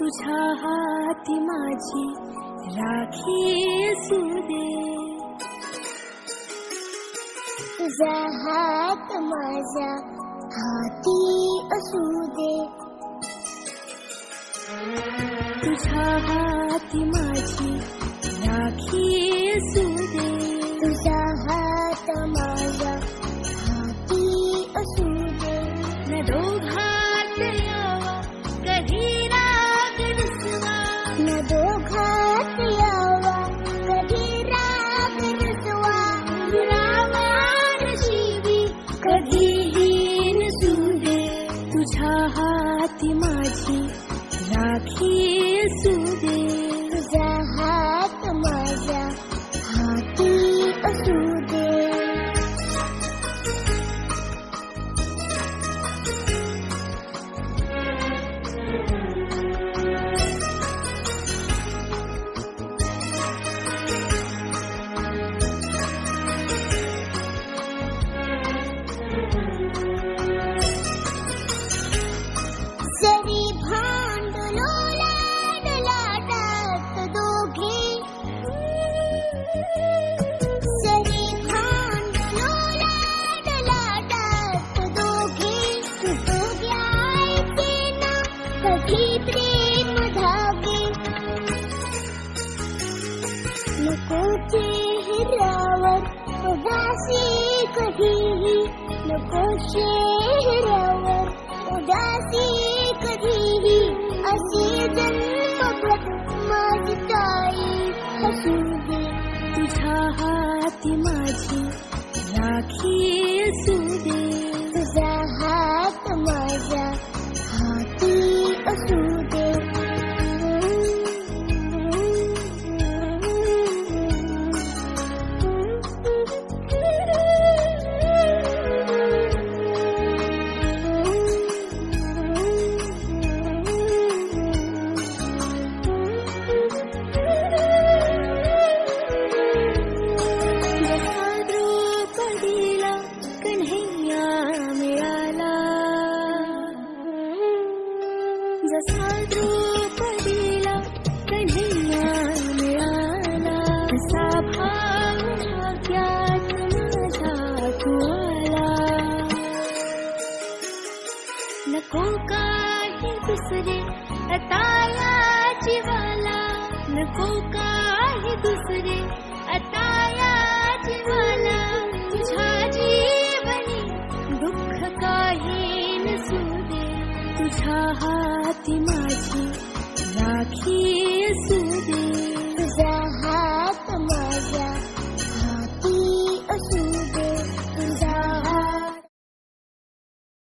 तुझ्या हाती माझी राखी असू दे. तुझा हात माझ्या हाती असू दे. तुझ्या हाती माझी राखी असू दे. तुझा हात माझ्या हाती माझी नको उदासी नको चेहऱ्यावर उदासी कधीही असे जन्मभर माझी ताई हसू दे. तुझ्या हाती माझी राखी दे द्रौपदीला कन्हैया मिळाला तसा भाव भाग्यात माझ्या तू आला. नको काही दुसरे आता या जीवाला नको काही दुसरे आता या जीवाला